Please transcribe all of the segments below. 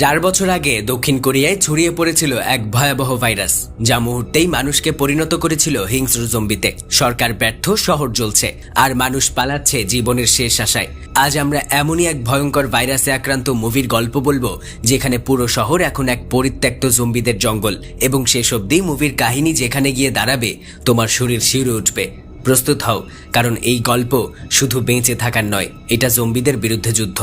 চার বছর আগে দক্ষিণ কোরিয়ায় ছড়িয়ে পড়েছিল এক ভয়াবহ ভাইরাস, যা মুহূর্তেই মানুষকে পরিণত করেছিল হিংস্র জম্বিতে। সরকার ব্যর্থ, শহর জ্বলছে, আর মানুষ পালাচ্ছে জীবনের শেষ আশায়। আজ আমরা এমনই এক ভয়ঙ্কর ভাইরাসে আক্রান্ত মুভির গল্প বলব, যেখানে পুরো শহর এখন এক পরিত্যক্ত জম্বিদের জঙ্গল, এবং শেষ অব্দি মুভির কাহিনী যেখানে গিয়ে দাঁড়াবে, তোমার শরীর শিউরে উঠবে। প্রস্তুত হও, কারণ এই গল্প শুধু বেঁচে থাকার নয়, এটা জম্বিদের বিরুদ্ধে যুদ্ধ।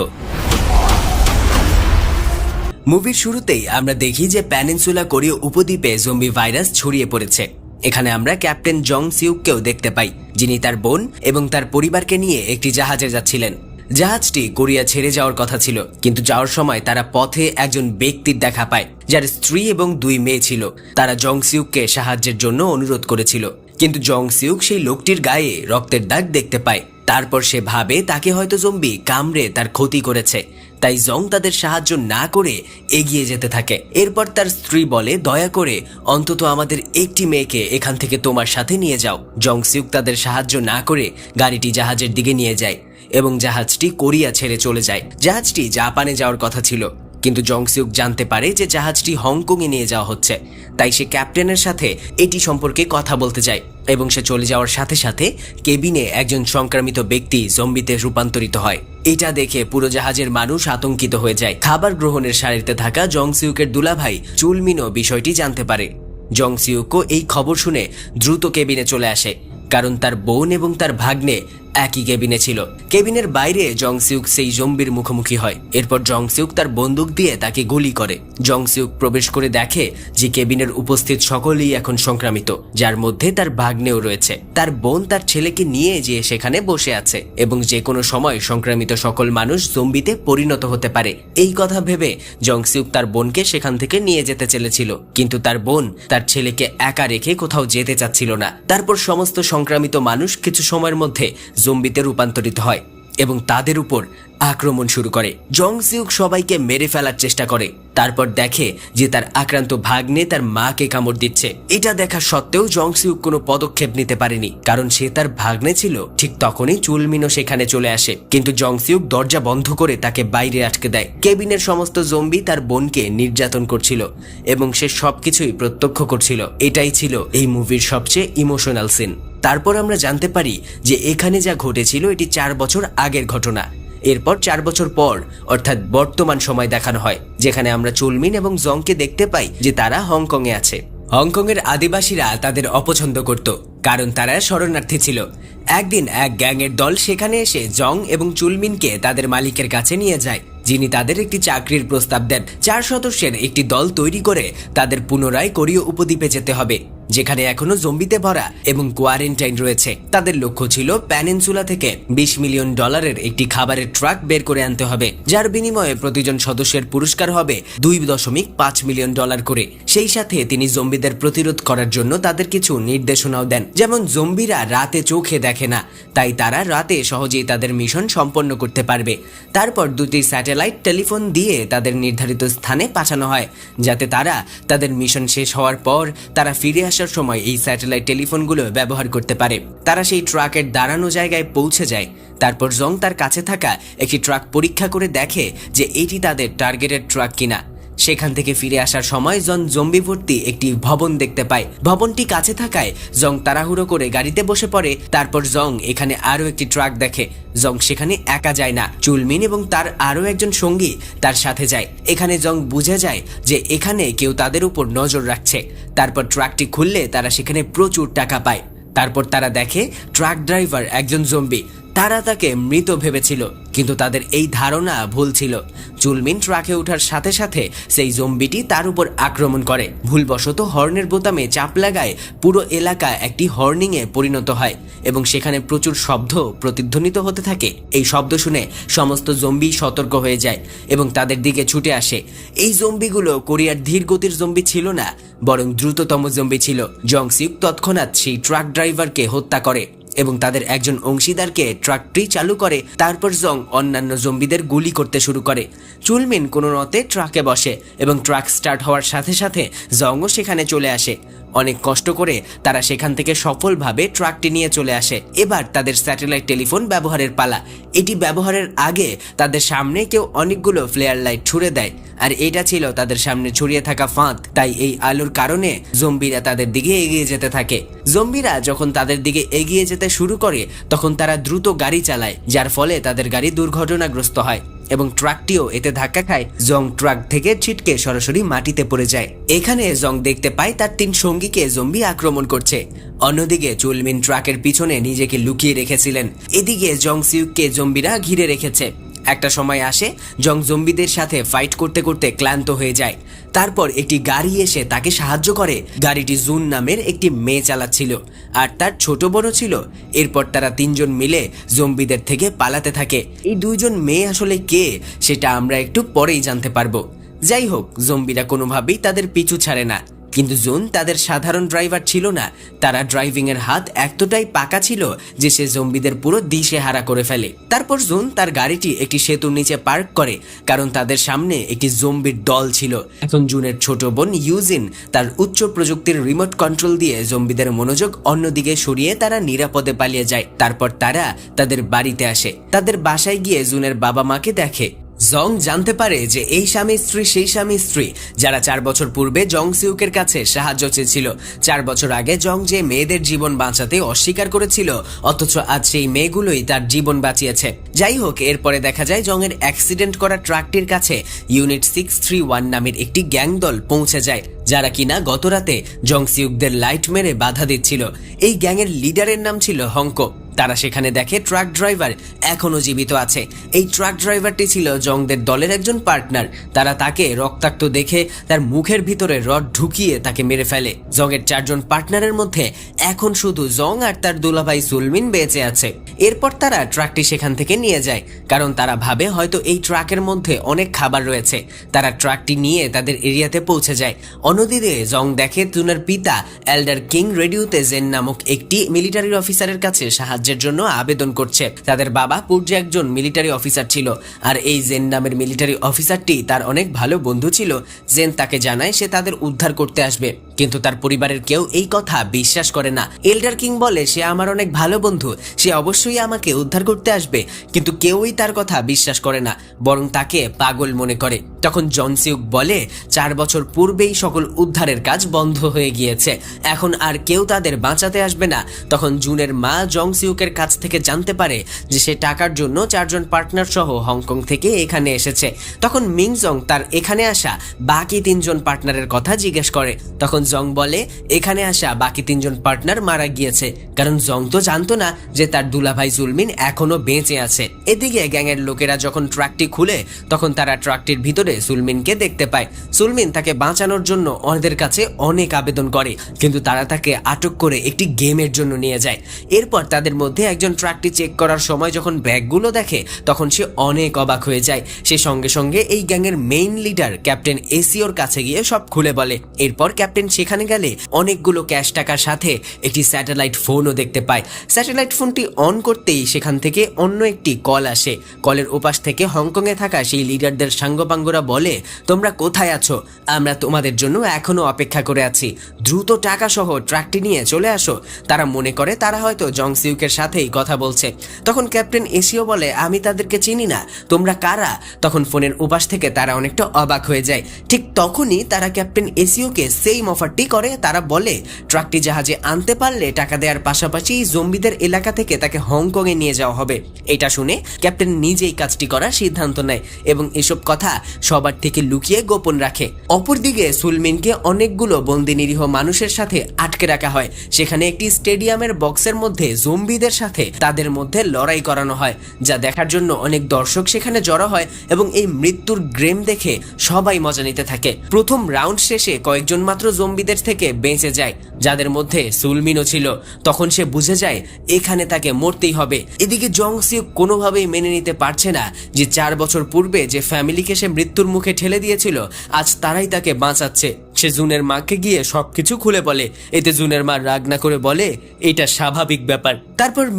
মুভির শুরুতেই আমরা দেখি যে প্যানিনসুলা কোরীয় উপদ্বীপে জম্বি ভাইরাস ছড়িয়ে পড়েছে। এখানে আমরা ক্যাপ্টেন জং সিউককেও দেখতে পাই, যিনি তার বোন এবং তার পরিবারকে নিয়ে একটি জাহাজে যাচ্ছিলেন। জাহাজটি কোরিয়া ছেড়ে যাওয়ার কথা ছিল, কিন্তু যাওয়ার সময় তারা পথে একজন ব্যক্তির দেখা পায়, যার স্ত্রী এবং দুই মেয়ে ছিল। তারা জং সিউককে সাহায্যের জন্য অনুরোধ করেছিল, কিন্তু জং সিউক সেই লোকটির গায়ে রক্তের দাগ দেখতে পায়। তারপর সে ভাবে তাকে হয়তো জম্বি কামড়ে তার ক্ষতি করেছে। তাই জং তাদের সাহায্য না করে এগিয়ে যেতে থাকে। এরপর তার স্ত্রী বলে, দয়া করে অন্তত আমাদের একটি মেয়েকে এখান থেকে তোমার সাথে নিয়ে যাও। জং সিউক তাদের সাহায্য না করে গাড়িটি জাহাজের দিকে নিয়ে যায় এবং জাহাজটি কোরিয়া ছেড়ে চলে যায়। জাহাজটি জাপানে যাওয়ার কথা ছিল। কিন্তু জংসিউক জানতে পারে যে জাহাজটি হংকংয়ে নিয়ে যাওয়া হচ্ছে। তাই সে ক্যাপ্টেনের সাথে এটি সম্পর্কে কথা বলতে যায় এবং সে চলে যাওয়ার সাথে সাথে কেবিনে একজন সংক্রামিত ব্যক্তি জম্বিতে রূপান্তরিত হয়। এটা দেখে পুরো জাহাজের মানুষ আতঙ্কিত হয়ে যায়। খাবার গ্রহণের সারিতে থাকা জংসিউকের দুলাভাই চুলমিনও বিষয়টি জানতে পারে। জংসিউকও এই খবর শুনে দ্রুত কেবিনে চলে আসে, কারণ তার বোন এবং তার ভাগ্নে একই কেবিনে ছিল। কেবিনের বাইরে জংসিউক সেই জম্বির মুখোমুখি হয়। এরপর জংসিউক তার বন্দুক দিয়ে তাকে গুলি করে। জংসিউক প্রবেশ করে দেখে যে কেবিনের উপস্থিত সকলেই এখন সংক্রামিত, যার মধ্যে তার ভাগ্নেও রয়েছে। তার বোন তার ছেলেকে নিয়ে যে সেখানে বসে আছে এবং যে কোনো সময় সংক্রামিত সকল মানুষ জম্বিতে পরিণত হতে পারে। এই কথা ভেবে জংসিউক তার বোনকে সেখান থেকে নিয়ে যেতে চলেছিল। কিন্তু তার বোন তার ছেলেকে একা রেখে কোথাও যেতে চাচ্ছিল না। তারপর সমস্ত সংক্রামিত মানুষ কিছু সময়ের মধ্যে জম্বিতে রূপান্তরিত হয় এবং তাদের উপর আক্রমণ শুরু করে। জং সিউক সবাইকে মেরে ফেলার চেষ্টা করে। তারপর দেখে যে তার আক্রান্ত ভাগ্নে তার মাকে কামড় দিচ্ছে। এটা দেখা সত্ত্বেও জং সিউক কোনো পদক্ষেপ নিতে পারেনি। কারণ সে তার ভাগ্নে ছিল, ঠিক তখনই চুলমিনও সেখানে চলে আসে। কিন্তু জং সিউক দরজা বন্ধ করে তাকে বাইরে আটকে দেয়। কেবিনের সমস্ত জম্বি তার বোনকে নির্যাতন করছিল এবং সে সবকিছুই প্রত্যক্ষ করছিল। এটাই ছিল এই মুভির সবচেয়ে ইমোশনাল সিন। তারপর আমরা জানতে পারি যে এখানে যা ঘটেছিল এটি চার বছর আগের ঘটনা। এরপর চার বছর পর, অর্থাৎ বর্তমান সময় দেখানো হয়, যেখানে আমরা চুলমিন এবং জংকে দেখতে পাই যে তারা হংকংয়ে আছে। হংকংয়ের আদিবাসীরা তাদের অপছন্দ করত, কারণ তারা শরণার্থী ছিল। একদিন এক গ্যাংয়ের দল সেখানে এসে জং এবং চুলমিনকে তাদের মালিকের কাছে নিয়ে যায়, যিনি তাদের একটি চাকরির প্রস্তাব দেন। চার সদস্যের একটি দল তৈরি করে তাদের পুনরায় কোরীয় উপদ্বীপে যেতে হবে। যেখানে এখনও জম্বিতে ভরা এবং কোয়ারেন্টাইন রয়েছে। তাদের লক্ষ্য ছিল প্যানেনসুলা থেকে বিশ মিলিয়ন ডলারের একটি খাবারের ট্রাক বের করে আনতে হবে, যার বিনিময়ে প্রতিজন সদস্যের পুরস্কার হবে দুই দশমিক পাঁচ মিলিয়ন ডলার করে। সেই সাথে তিনি জম্বিদের প্রতিরোধ করার জন্য তাদের কিছু নির্দেশনাও দেন, যেমন জম্বিরা রাতে চোখে দেখে না, তাই তারা রাতে সহজেই তাদের মিশন সম্পন্ন করতে পারবে। তারপর দুটি স্যাটেলাইট টেলিফোন দিয়ে তাদের নির্ধারিত স্থানে পাঠানো হয়, যাতে তারা তাদের মিশন শেষ হওয়ার পর তারা ফিরে আসার সময় এই স্যাটেলাইট টেলিফোনগুলো ব্যবহার করতে পারে। তারা সেই ট্রাকের দাঁড়ানো জায়গায় পৌঁছে যায়। তারপর জং তার কাছে থাকা একটি ট্রাক পরীক্ষা করে দেখে যে এটি তাদের টার্গেটের ট্রাক কিনা। সেখান থেকে ফিরে আসার সময় জন জম্বি ভর্তি একটি ভবন দেখতে পায়। ভবনটি কাছে থাকায় জং তাড়াহুড়ো করে গাড়িতে বসে পড়ে। তারপর জং এখানে আরও একটি ট্রাক দেখে। জং সেখানে একা যায় না। চুলমিন এবং তার আরও একজন সঙ্গী তার সাথে যায়। এখানে জং বুঝে যায় যে এখানে কেউ তাদের উপর নজর রাখছে। তারপর ট্রাকটি খুললে তারা সেখানে প্রচুর টাকা পায়। তারপর তারা দেখে ট্রাক ড্রাইভার একজন জম্বি। তারা তাকে মৃত ভেবেছিল, কিন্তু তাদের এই ধারণা ভুল ছিল। চুলমিন ট্রাকে ওঠার সাথে সাথে সেই জম্বিটি তার উপর আক্রমণ করে। ভুলবশত হর্নের বোতামে চাপ লাগায় পুরো এলাকা একটি হর্নিংয়ে পরিণত হয় এবং সেখানে প্রচুর শব্দ প্রতিধ্বনিত হতে থাকে। এই শব্দ শুনে সমস্ত জম্বি সতর্ক হয়ে যায় এবং তাদের দিকে ছুটে আসে। এই জম্বিগুলো কোরিয়ার ধীর গতির জম্বি ছিল না, বরং দ্রুততম জম্বি ছিল। জংসিক তৎক্ষণাৎ সেই ট্রাক ড্রাইভারকে হত্যা করে। এবং তাদের একজন অংশীদারকে ট্রাকটি চালু করে, তারপর জং অন্যান্য জম্বিদের গুলি করতে শুরু করে। চুলমিন কোনো মতে ট্রাকে বসে এবং ট্রাক স্টার্ট হওয়ার সাথে সাথে জংও সেখানে চলে আসে। অনেক কষ্ট করে তারা সেখান থেকে সফলভাবে ট্রাকটি নিয়ে চলে আসে। এবার তাদের স্যাটেলাইট টেলিফোন ব্যবহারের পালা। এটি ব্যবহারের আগে তাদের সামনে কেউ অনেকগুলো ফ্লেয়ার লাইট ছুড়ে দেয়। আর এটা ছিল তাদের সামনে ছড়িয়ে থাকা ফাঁদ। তাই এই আলোর কারণে জম্বিরা তাদের দিকে এগিয়ে যেতে থাকে। জম্বিরা যখন তাদের দিকে এগিয়ে যেতে শুরু করে, তখন তারা দ্রুত গাড়ি চালায়, যার ফলে তাদের গাড়ি দুর্ঘটনাগ্রস্ত হয়। এবং ট্রাকটিও এতে ধাক্কা খায়। জং ট্রাক থেকে ছিটকে সরাসরি মাটিতে পড়ে যায়। এখানে জং দেখতে পায় তার তিন সঙ্গীকে জম্বি আক্রমণ করছে। অন্যদিকে চুলমিন ট্রাকের পিছনে নিজেকে লুকিয়ে রেখেছিলেন। এদিকে জং সিউককে জম্বিরা ঘিরে রেখেছে। একটা সময় আসে জং জম্বিদের সাথে ফাইট করতে করতে ক্লান্ত হয়ে যায়। তারপর একটি গাড়ি এসে তাকে সাহায্য করে। গাড়িটি জুন নামের একটি মেয়ে চালাচ্ছিল আর তার ছোট বড় ছিল। এরপর তারা তিনজন মিলে জম্বিদের থেকে পালাতে থাকে। এই দুইজন মেয়ে আসলে কে সেটা আমরা একটু পরেই জানতে পারব। যাই হোক, জম্বিরা কোনোভাবেই তাদের পিছু ছাড়ে না। কিন্তু জুন তাদের সাধারণ ড্রাইভার ছিল না। তারা ড্রাইভিং এর হাত এতটাই পাকা ছিল যে সে জম্বিদের পুরো দিশে হারা করে ফেলে। তারপর জুন তার গাড়িটি একটি সেতুর নিচে পার্ক করে, কারণ তাদের সামনে একটি জম্বির দল ছিল। এখন জুনের ছোট বোন ইউজিন তার উচ্চ প্রযুক্তির রিমোট কন্ট্রোল দিয়ে জম্বিদের মনোযোগ অন্যদিকে সরিয়ে তারা নিরাপদে পালিয়ে যায়। তারপর তারা তাদের বাড়িতে আসে। তাদের বাসায় গিয়ে জুনের বাবা মাকে দেখে। জং জানতে পারে যে এই স্বামী স্ত্রী সেই স্বামী স্ত্রী যারা চার বছর পূর্বে জং সিউকের কাছে সাহায্য চেয়েছিল। চার বছর আগে জং যে মেয়েদের জীবন বাঁচাতে অস্বীকার করেছিল, অথচ আজ সেই মেয়েগুলোই তার জীবন বাঁচিয়েছে। যাই হোক, এরপরে দেখা যায় জং এর অ্যাক্সিডেন্ট করা ট্রাকটির কাছে ইউনিট সিক্স থ্রি ওয়ান নামের একটি গ্যাং দল পৌঁছে যায়, যারা কিনা গতরাতে জং সিউকদের লাইট মেরে বাধা দিচ্ছিল। এই গ্যাংয়ের লিডারের নাম ছিল হংক। তারা সেখানে দেখে ট্রাক ড্রাইভার এখনও জীবিত আছে। এই ট্রাক ড্রাইভারটি ছিল জংদের দলের একজন পার্টনার। তারা তাকে রক্তাক্ত দেখে তার মুখের ভিতরে রড ঢুকিয়ে তাকে মেরে ফেলে। জংয়ের চারজন পার্টনারের মধ্যে এখন শুধু জং আর তার দুলাভাই সুলমিন বেঁচে আছে। এরপর তারা ট্রাকটি সেখান থেকে নিয়ে যায়, কারণ তারা ভাবে হয়তো এই ট্রাকের মধ্যে অনেক খাবার রয়েছে। তারা ট্রাকটি নিয়ে তাদের এরিয়াতে পৌঁছে যায়। অন্যদিকে জং দেখে তুনার পিতা এল্ডার কিং রেডিওতে জেন নামক একটি মিলিটারি অফিসারের কাছে সাহায্যের জন্য আবেদন করছে। তাদের বাবা পূর্বে একজন মিলিটারি অফিসার ছিল, আর এই জেন নামের মিলিটারি অফিসারটি তার অনেক ভালো বন্ধু ছিল। জেন তাকে জানায় সে তাদের উদ্ধার করতে আসবে, কিন্তু তার পরিবারের কেউ এই কথা বিশ্বাস করে না। এল্ডার কিং বলে, সে আমার অনেক ভালো বন্ধু, সে অবশ্যই আমাকে উদ্ধার করতে আসবে। কিন্তু কেউই তার কথা বিশ্বাস করে না, বরং তাকে পাগল মনে করে। তখন জনসিউক বলে, চার বছর পূর্বেই সকল উদ্ধারের কাজ বন্ধ হয়ে গিয়েছে। এখন আর কেউ তাদের বাঁচাতে আসবে না। তখন জুনের মা জং সিউকের কাছ থেকে জানতে পারে যে সে টাকার জন্য চারজন পার্টনার সহ হংকং থেকে এখানে এসেছে। তখন মিং জং তার এখানে আসা বাকি তিনজন পার্টনারের কথা জিজ্ঞেস করে। তখন জং বলে, এখানে আসা বাকি তিনজন পার্টনার মারা গিয়েছে। কারণ জং তো জানতো না যে তার দুলাভাই জুলমিন এখনও বেঁচে আছে। এদিকে গ্যাংয়ের লোকেরা যখন ট্রাকটি খুলে, তখন তারা ট্রাকটির ভিতরে সুলমিনকে দেখতে পায়। সুলমিন তাকে বাঁচানোর জন্য ওদের কাছে অনেক আবেদন করে, কিন্তু তারা তাকে আটক করে একটি গেমের জন্য নিয়ে যায়। এরপর তাদের মধ্যে একজন ট্রাকটি চেক করার সময় যখন ব্যাগগুলো দেখে, তখন সে অনেক অবাক হয়ে যায়। সে সঙ্গে সঙ্গে এই গ্যাংয়ের মেইন লিডার ক্যাপ্টেন এসিওর কাছে গিয়ে সব খুলে বলে। এরপর ক্যাপ্টেন সেখানে গেলে অনেকগুলো ক্যাশ টাকার সাথে একটি স্যাটেলাইট ফোনও দেখতে পায়। স্যাটেলাইট ফোনটি অন করতেই সেখান থেকে অন্য একটি কল আসে। কলের ওপাশ থেকে হংকংয়ে থাকা সেই লিডারদের সাঙ্গপাঙ্গরা বলে, তোমরা কোথায় আছো? আমরা তোমাদের জন্য এখনও অপেক্ষা করে আছি। দ্রুত টাকা সহ ট্রাকটি নিয়ে চলে আসো। তারা মনে করে তারা হয়তো জং সিউকের সাথেই কথা বলছে। তখন ক্যাপ্টেন এসিও বলে, আমি তাদেরকে চিনি না। তোমরা কারা? তখন ফোনের উপাস থেকে তারা অনেকটা অবাক হয়ে যায়। ঠিক তখনই তারা ক্যাপ্টেন এসিওকে সেম অফারটি করে। তারা বলে, ট্রাকটি জাহাজে আনতে পারলে টাকা দেওয়ার পাশাপাশি জম্বিদের এলাকা থেকে তাকে হংকংয়ে নিয়ে যাওয়া হবে। এটা শুনে ক্যাপ্টেন নিজেই কাজটি করার সিদ্ধান্ত নেয় এবং এসব কথা সবার থেকে লুকিয়ে গোপন রাখে। অপরদিকে সুলমিনকে অনেকগুলো বন্দি নিরীহ মানুষের সাথে আটকে রাখা হয়। সেখানে একটি স্টেডিয়ামের বক্সের মধ্যে জম্বিদের সাথে তাদের মধ্যে লড়াই করানো হয়, যা দেখার জন্য অনেক দর্শক সেখানে জড়ো হয় এবং এই মৃত্যুর গ্রেম দেখে সবাই মজা নিতে থাকে। প্রথম রাউন্ড শেষে কয়েকজন মাত্র জম্বিদের থেকে বেঁচে যায়, যাদের মধ্যে সুলমিনও ছিল। তখন সে বুঝে যায়, এখানে তাকে মরতেই হবে। এদিকে জং সিউ কোনোভাবেই মেনে নিতে পারছে না যে চার বছর পূর্বে যে ফ্যামিলিকে সে মৃত্যুর মুখে ঠেলে দিয়েছিল, আজ তারাই তাকে বাঁচাচ্ছে। সে জুনের মাকে গিয়ে সবকিছু খুলে বলে। এতে জুনের মা রাগ না করে বলে, এটা স্বাভাবিক ব্যাপার। তার তারপর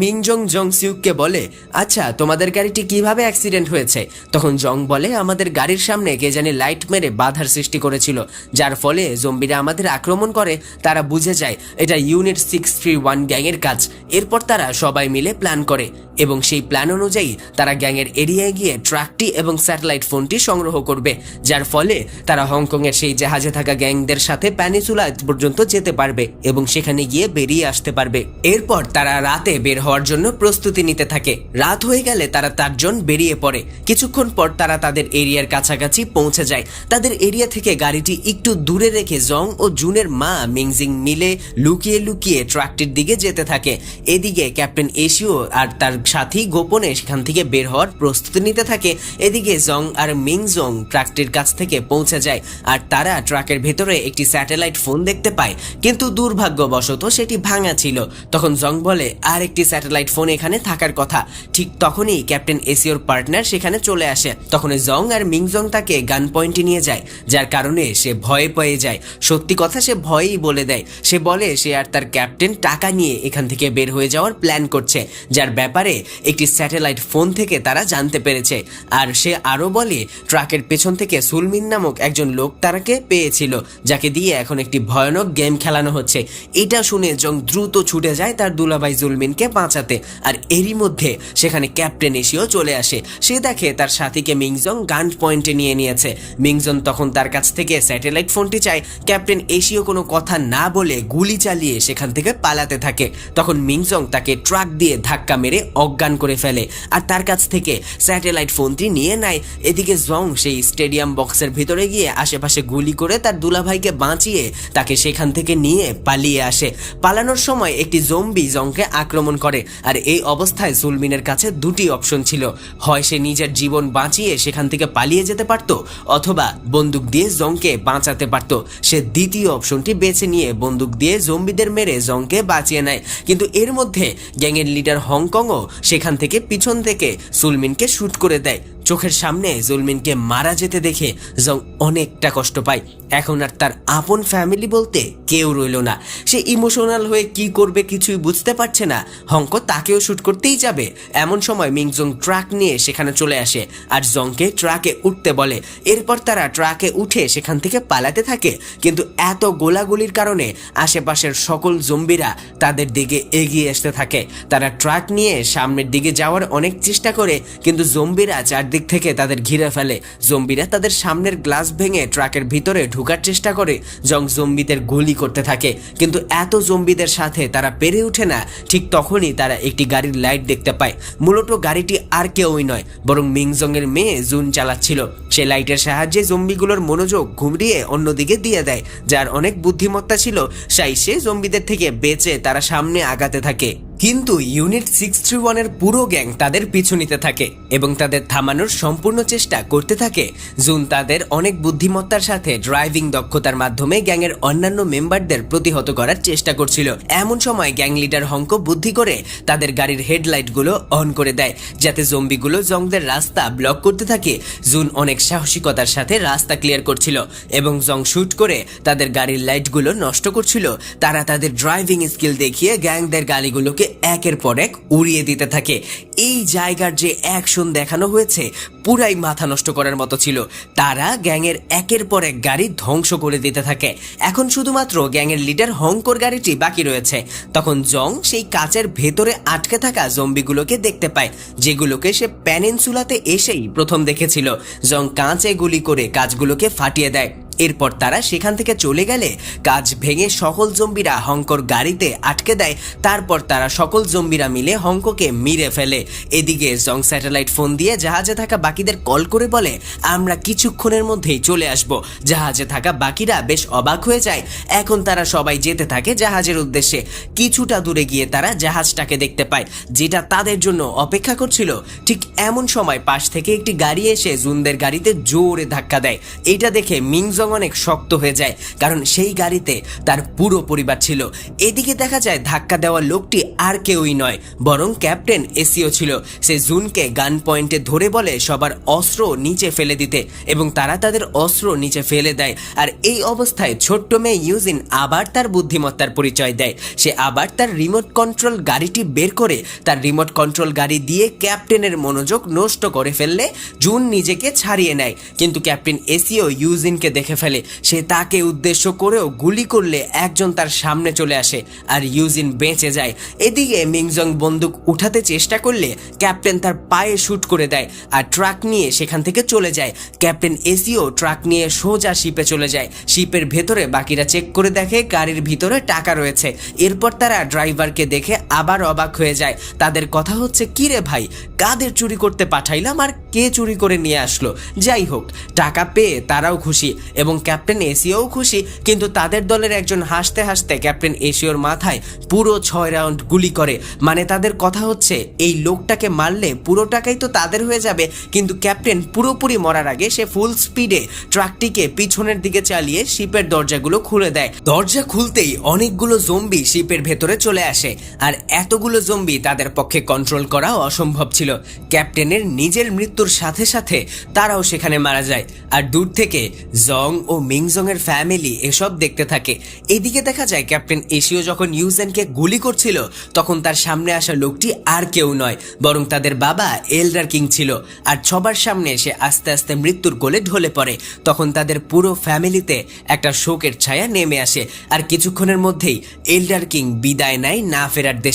জং সিউককে বলে আচ্ছা তোমাদের গাড়িটি কীভাবে অ্যাক্সিডেন্ট হয়েছে? তখন জং বলে, আমাদের গাড়ির সামনে কে জানি লাইট মেরে বাধার সৃষ্টি করেছিল, যার ফলে জম্বিরা আমাদের আক্রমণ করে, তারা বুঝে যায় এটা ইউনিট সিক্স থ্রি ওয়ান গ্যাংয়ের কাজ। এরপর তারা সবাই মিলে প্ল্যান করে, এবং সেই প্ল্যান অনুযায়ী তারা গ্যাংয়ের এরিয়ায় গিয়ে ট্রাকটি এবং স্যাটেলাইট ফোনটি সংগ্রহ করবে, যার ফলে তারা হংকংয়ের সেই জাহাজে থাকা গ্যাংদের সাথে প্যানিসুলা পর্যন্ত যেতে পারবে এবং সেখানে গিয়ে বেরিয়ে আসতে পারবে। এরপর তারা রাতে বের হওয়ার জন্য প্রস্তুতি নিতে থাকে। রাত হয়ে গেলে তারা চারজন বেরিয়ে পড়ে। কিছুক্ষণ পর তারা তাদের এরিয়ার কাছাকাছি পৌঁছে যায়। তাদের এরিয়া থেকে গাড়িটি একটু দূরে রেখে জং ও জুনের মা মিংজিং মিলে লুকিয়ে লুকিয়ে ট্রাকটির দিকে যেতে থাকে। এদিকে ক্যাপ্টেন এশিও আর তার সাথী গোপনে সেখান থেকে বের হওয়ার প্রস্তুতি নিতে থাকে। এদিকে জং আর মিংজং ট্রাকটির কাছ থেকে পৌঁছে যায় আর তারা ট্রাকের ভেতরে একটি স্যাটেলাইট ফোন দেখতে পায়। কিন্তু দুর্ভাগ্যবশত সেটি ভাঙা ছিল। তখন জং বলে, আর একটি স্যাটেলাইট ফোন এখানে থাকার কথা। ঠিক তখনই ক্যাপ্টেন এসিওর পার্টনার সেখানে চলে আসে। তখন জং আর মিংজং তাকে গান পয়েন্টে নিয়ে যায়, যার কারণে সে ভয়ে পেয়ে যায়। সত্যি কথা সে ভয়েই বলে দেয়। সে বলে সে আর তার ক্যাপ্টেন টাকা নিয়ে এখান থেকে বের হয়ে যাওয়ার প্ল্যান করছে, যার ব্যাপারে একটি স্যাটেলাইট ফোন থেকে তারা জানতে পেরেছে। আর সে আরও বলে, ট্রাকের পেছন থেকে সুলমিন নামক একজন লোক তারাকে পেয়েছিল, যাকে দিয়ে এখন একটি ভয়ানক গেম খেলানো হচ্ছে। এটা শুনে জং দ্রুত ছুটে যায় তার দুলাভাই জুলমিনকে বাঁচাতে। আর এরই মধ্যে সেখানে ক্যাপ্টেন এসেও চলে আসে। সে দেখে তার সাথীকে মিংজং গান পয়েন্টে নিয়ে নিয়েছে। মিংজন তখন তার কাছ থেকে স্যাটেলাইট ফোনটি চায়। ক্যাপ্টেন এশিও কোনো কথা না বলে গুলি চালিয়ে সেখান থেকে পালাতে থাকে। তখন মিংজং তাকে ট্রাক দিয়ে ধাক্কা মেরে অজ্ঞান করে ফেলে। আর তার কাছ থেকে স্যাটেলাইট ফোনটি নিয়ে নেয়। এদিকে জং সেই স্টেডিয়াম বক্সের ভিতরে গিয়ে আশেপাশে গুলি করে তার দুলাভাইকে বাঁচিয়ে তাকে সেখান থেকে নিয়ে পালিয়ে আসে। পালানোর সময় একটি জম্বি জংকে আক্রমণ করে। আর এই অবস্থায় সুলমিনের কাছে দুটি অপশন ছিল। হয় সে নিজের জীবন বাঁচিয়ে সেখান থেকে পালিয়ে যেতে পারত, অথবা বন্দুক দিয়ে জংকে বাঁচাতে পারত। সে দ্বিতীয় অপশনটি বেছে নিয়ে বন্দুক দিয়ে জম্বিদের মেরে জংকে বাঁচিয়ে নেয়। কিন্তু এর মধ্যে গ্যাংয়ের লিডার হংকংও সেখান থেকে পিছন থেকে সুলমিনকে শ্যুট করে দেয়। চোখের সামনে জুলমিনকে মারা যেতে দেখে জং অনেকটা কষ্ট পায়। এখন আর তার আপন ফ্যামিলি বলতে কেউ রইল না। সে ইমোশনাল হয়ে কি করবে কিছুই বুঝতে পারছে না। হংক তাকেও শ্যুট করতেই যাবে। এমন সময় মিংজং ট্রাক নিয়ে সেখানে চলে আসে আর জংকে ট্রাকে উঠতে বলে। এরপর তারা ট্রাকে উঠে সেখান থেকে পালাতে থাকে। কিন্তু এত গোলাগুলির কারণে আশেপাশের সকল জম্বিরা তাদের দিকে এগিয়ে আসতে থাকে। তারা ট্রাক নিয়ে সামনের দিকে যাওয়ার অনেক চেষ্টা করে, কিন্তু জম্বিরা চারদিক থেকে তাদের ঘিরে ফেলে। জম্বিরা তাদের সামনের গ্লাস ভেঙে ট্রাকের ভিতরে ঢুকার চেষ্টা করে, জং জম্বিদের গুলি করতে থাকে। কিন্তু এত জম্বিদের সাথে তারা পেরে ওঠে না, ঠিক তখনই তারা একটি গাড়ির লাইট দেখতে পায়। মূলত গাড়িটি আর কেউই নয়, বরং মিংজং এর মেয়ে জুন চালাচ্ছিল। সে লাইটের সাহায্যে জম্বিগুলোর মনোযোগ ঘুরিয়ে অন্যদিকে দিয়ে দেয়, যার অনেক বুদ্ধিমত্তা ছিল। সাই সে জম্বিদের থেকে বেঁচে তারা সামনে আগাতে থাকে। কিন্তু ইউনিট সিক্স থ্রি ওয়ানের পুরো গ্যাং তাদের পিছু নিতে থাকে এবং তাদের থামানোর সম্পূর্ণ চেষ্টা করতে থাকে। জুন তাদের অনেক বুদ্ধিমত্তার সাথে ড্রাইভিং দক্ষতার মাধ্যমে গ্যাংয়ের অন্যান্য মেম্বারদের প্রতিহত করার চেষ্টা করছিল। এমন সময় গ্যাং লিডার হংক বুদ্ধি করে তাদের গাড়ির হেডলাইটগুলো অন করে দেয়, যাতে জম্বিগুলো জংদের রাস্তা ব্লক করতে থাকে। জুন অনেক সাহসিকতার সাথে রাস্তা ক্লিয়ার করছিল এবং জং শুট করে তাদের গাড়ির লাইটগুলো নষ্ট করছিল। তারা তাদের ড্রাইভিং স্কিল দেখিয়ে গ্যাংদের গাড়িগুলোকে একের পর এক উড়িয়ে দিতে থাকে। এই জায়গার যে অ্যাকশন দেখানো হয়েছে, পুরাই মাথা নষ্ট করার মতো ছিল। তারা গ্যাংয়ের একের পর এক গাড়ি ধ্বংস করে দিতে থাকে। এখন শুধুমাত্র গ্যাংয়ের লিডার হংকর গাড়িটি বাকি রয়েছে। তখন জং সেই কাচের ভেতরে আটকে থাকা জম্বিগুলোকে দেখতে পায়, যেগুলোকে সে প্যানেনসুলাতে এসেই প্রথম দেখেছিল। জং কাঁচে গুলি করে কাজগুলোকে ফাটিয়ে দেয়। এরপর তারা সেখান থেকে চলে গেলে কাজ ভেঙে সকল জম্বিরা হংকর গাড়িতে আটকে দেয়। তারপর তারা সকল জম্বিরা মিলে হংককে মিরে ফেলে। এদিকে জং স্যাটেলাইট ফোন দিয়ে জাহাজে থাকা বাকিদের কল করে বলে, আমরা কিছুক্ষণের মধ্যেই চলে আসব। জাহাজে থাকা বাকিরা বেশ অবাক হয়ে যায়। এখন তারা সবাই যেতে থাকে জাহাজের উদ্দেশ্যে। কিছুটা দূরে গিয়ে তারা জাহাজটাকে দেখতে পায়, যেটা তাদের জন্য অপেক্ষা করছিল। ঠিক এমন সময় পাশ থেকে একটি গাড়ি এসে জুনদের গাড়িতে জোরে ধাক্কা দেয়। এটা দেখে মিংজং মিংজং অনেক শক্ত হয়ে যায়, কারণ সেই গাড়িতে তার পুরো পরিবার ছিল। এদিকে দেখা যায় ধাক্কা দেওয়া লোকটি আর কেউই নয়, বরং ক্যাপ্টেন এসিও ছিল। সে জুনকে গান পয়েন্টে ধরে বলে সবার অস্ত্র নিচে ফেলে দিতে এবং তারা তাদের অস্ত্র নিচে ফেলে দেয়। আর এই অবস্থায় ছোট্ট মেয়ে ইউজিন আবার তার বুদ্ধিমত্তার পরিচয় দেয়। সে আবার তার রিমোট কন্ট্রোল গাড়িটি বের করে, তার রিমোট কন্ট্রোল গাড়ি দিয়ে ক্যাপ্টেনের মনোযোগ নষ্ট করে ফেললে জুন নিজেকে ছাড়িয়ে নেয়। কিন্তু ক্যাপ্টেন এসিও ইউজিনকে দেখে ফেলে। সে তাকে উদ্দেশ্য করেও গুলি করলে একজন তার সামনে চলে আসে আর ইউজিন বেঁচে যায়। এদিকে মিংজং বন্দুক উঠাতে চেষ্টা করলে ক্যাপ্টেন তার পায়ে শ্যুট করে দেয় আর ট্রাক নিয়ে সেখান থেকে চলে যায়। ক্যাপ্টেন এসিও ট্রাক নিয়ে সোজা শিপে চলে যায়। শিপের ভেতরে বাকিরা চেক করে দেখে গাড়ির ভিতরে টাকা রয়েছে। এরপর তারা ড্রাইভারকে দেখে আবার অবাক হয়ে যায়। তাদের কথা হচ্ছে, কি রে ভাই, কাদের চুরি করতে পাঠাইলাম আর কে চুরি করে নিয়ে আসলো? যাই হোক, টাকা পেয়ে তারাও খুশি এবং ক্যাপ্টেন এসিও খুশি, কিন্তু তাদের দলের একজন হাসতে হাসতে ক্যাপ্টেন এসিওর মাথায় পুরো ছয় রাউন্ড গুলি করে। মানে তাদের কথা হচ্ছে, এই লোকটাকে মারলে পুরো টাকাই তো তাদের হয়ে যাবে। কিন্তু ক্যাপ্টেন পুরোপুরি মরার আগে সে ফুল স্পিডে ট্রাকটিকে পিছনের দিকে চালিয়ে শিপের দরজাগুলো খুলে দেয়। দরজা খুলতেই অনেকগুলো জম্বি শিপের ভেতরে চলে আসে। আর এতগুলো জম্বি তাদের পক্ষে কন্ট্রোল করা অসম্ভব ছিল। ক্যাপ্টেনের নিজের মৃত্যুর সাথে সাথে তারাও সেখানে মারা যায়। আর দূর থেকে জং ও মিংজং এর ফ্যামিলি এসব দেখতে থাকে। এদিকে দেখা যায় ক্যাপ্টেন এশিও যখন ইউজেনকে গুলি করছিল, তখন তার সামনে আসা লোকটি আর কেউ নয়, বরং তাদের বাবা এলডার কিং ছিল। আর সবার সামনে এসে আস্তে আস্তে মৃত্যুর গোলে ঢলে পড়ে। তখন তাদের পুরো ফ্যামিলিতে একটা শোকের ছায়া নেমে আসে। আর কিছুক্ষণের মধ্যেই এলডার কিং বিদায় নেয় না ফেরার দেশে।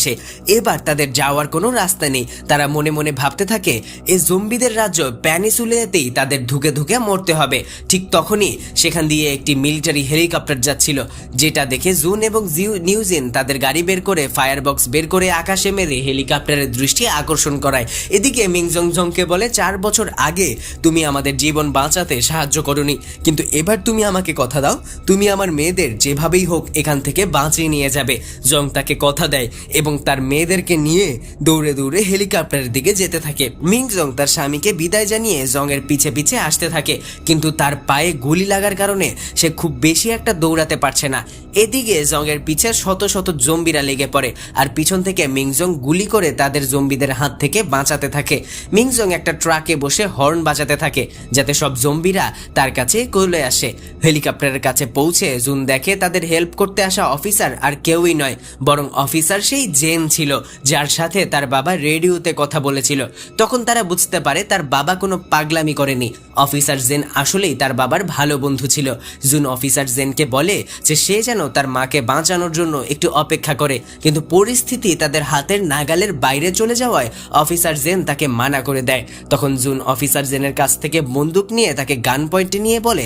এবার তাদের যাওয়ার কোনো রাস্তা নেই। তারা মনে মনে ভাবতে থাকে এই জম্বিদের রাজ্য প্যানিসুলিয়াতেই তাদের ধুকে ধুকে মরতে হবে। ঠিক তখনই সেখান দিয়ে একটি মিলিটারি হেলিকপ্টার যাচ্ছিল, যেটা দেখে জুন এবং জিউ- নিউজিন তাদের গাড়ি বের করে ফায়ার বক্স বের করে আকাশে মেরে হেলিকপ্টারের দৃষ্টি আকর্ষণ করায়। এদিকে মিংজং জংকে বলে, চার বছর আগে তুমি আমাদের জীবন বাঁচাতে সাহায্য করনি। কিন্তু এবার তুমি আমাকে কথা দাও। তুমি আমার মেয়েদের যেভাবেই হোক এখান থেকে বাঁচিয়ে নিয়ে যাবে। জং তাকে কথা দেয় এবং তার মেয়েদেরকে নিয়ে দৌড়ে দৌড়ে হেলিকপ্টারের দিকে যেতে থাকে। মিংজং তার স্বামীকে বিদায় জানিয়ে জংয়ের পিছে পিছে আসতে থাকে। কিন্তু তার পায়ে গুলি লাগার কারণে সে খুব বেশি একটা দৌড়াতে পারছে না। এদিকে জংয়ের পিছে শত শত জম্বিরা লেগে পড়ে আর পিছন থেকে মিংজং গুলি করে তাদের জম্বিদের হাত থেকে বাঁচাতে থাকে। মিংজং একটা ট্রাকে বসে হর্ন বাজাতে থাকে যাতে সব জম্বিরা তার কাছে চলে আসে। হেলিকপ্টারের কাছে পৌঁছে জুন দেখে তাদের হেল্প করতে আসা অফিসার আর কেউই নয়, বরং অফিসার সেই জেন ছিল, যার সাথে তার বাবা রেডিওতে কথা বলেছিল। তখন তারা বুঝতে পারে তার বাবা কোনো পাগলামি করেনি। অফিসার জেন আসলেই তার বাবার ভালো বন্ধু ছিল। জুন অফিসার জেনকে বলে যে সে যেন তার মাকে বাঁচানোর জন্য একটু অপেক্ষা করে, কিন্তু পরিস্থিতি তাদের হাতের নাগালের বাইরে চলে যাওয়ায় অফিসার জেন তাকে মানা করে দেয়। তখন জুন অফিসার জেনের কাছ থেকে বন্দুক নিয়ে তাকে গান পয়েন্টে নিয়ে বলে,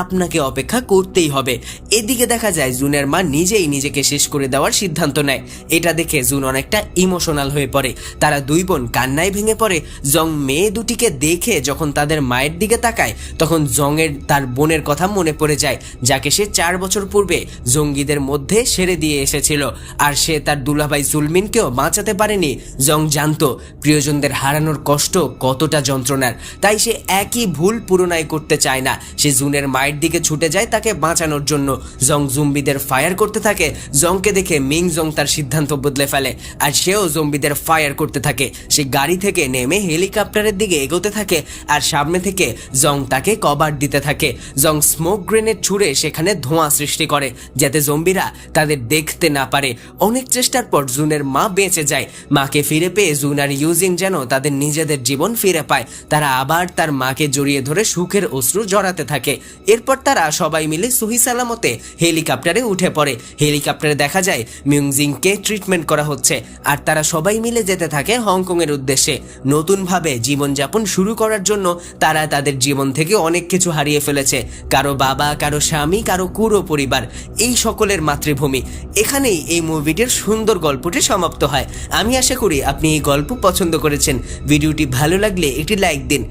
আপনাকে অপেক্ষা করতেই হবে। এদিকে দেখা যায় জুনের মা নিজেই নিজেকে শেষ করে দেওয়ার সিদ্ধান্ত নেয়। এটা দেখে জুন অনেকটা ইমোশনাল হয়ে পড়ে। তারা দুই বোন কান্নায় ভেঙে পড়ে। জং মেয়ে দুটিকে দেখে যখন তাদের মায়ের দিকে তাকায়, তখন জংয়ের তার বোনের কথা মনে পড়ে যায়, যাকে সে চার বছর পূর্বে জঙ্গিদের মধ্যে সেরে দিয়ে এসেছিল। আর সে তার দুলাভাই জুলমিনকেও বাঁচাতে পারেনি। জং জানতো, প্রিয়জনদের হারানোর কষ্ট কতটা যন্ত্রণার। তাই সে একই ভুল পুরনায় করতে চায় না। সে জুনের মায়ের দিকে ছুটে যায় তাকে বাঁচানোর জন্য। জং জুম্বিদের ফায়ার করতে থাকে। জংকে দেখে মিং জং তার সিদ্ধান্ত বদলে ফেলে আর সেও জম্বিদের ফায়ার করতে থাকে। সে গাড়ি থেকে নেমে হেলিকপ্টারের দিকে এগোতে থাকে আর সামনে থেকে জং তাকে কভার দিতে থাকে। জং স্মোক গ্রেনেড ছুঁড়ে সেখানে ধোঁয়া সৃষ্টি করে, যাতে জম্বিরা তাদের দেখতে না পারে। অনেক চেষ্টার পর জুনের মা বেঁচে যায়। মাকে ফিরে পেয়ে জুন আর ইউজিন যেন তাদের নিজেদের জীবন ফিরে পায়। তারা আবার তার মাকে জড়িয়ে ধরে সুখের অশ্রু জড়াতে থাকে। এরপর তারা সবাই মিলে সহি সালামতে হেলিকপ্টারে উঠে পড়ে। হেলিকপ্টারে দেখা যায় মিউজিংকে ট্রিটমেন্ট করা হচ্ছে। আর তারা সবাই মিলে যেতে থাকে হংকংয়ের উদ্দেশ্যে। নতুনভাবে জীবনযাপন শুরু করার জন্য তারা তাদের জীবন থেকে অনেক কিছু হারিয়ে ফেলেছে। কারও বাবা, কারও স্বামী, কারও কুরো পরিবার। এই সকলের মাতৃভূমি। এখানেই এই মুভিটির সুন্দর গল্পটি সমাপ্ত হয়। আমি আশা করি আপনি এই গল্প পছন্দ করেছেন। ভিডিওটি ভালো লাগলে একটি লাইক দিন।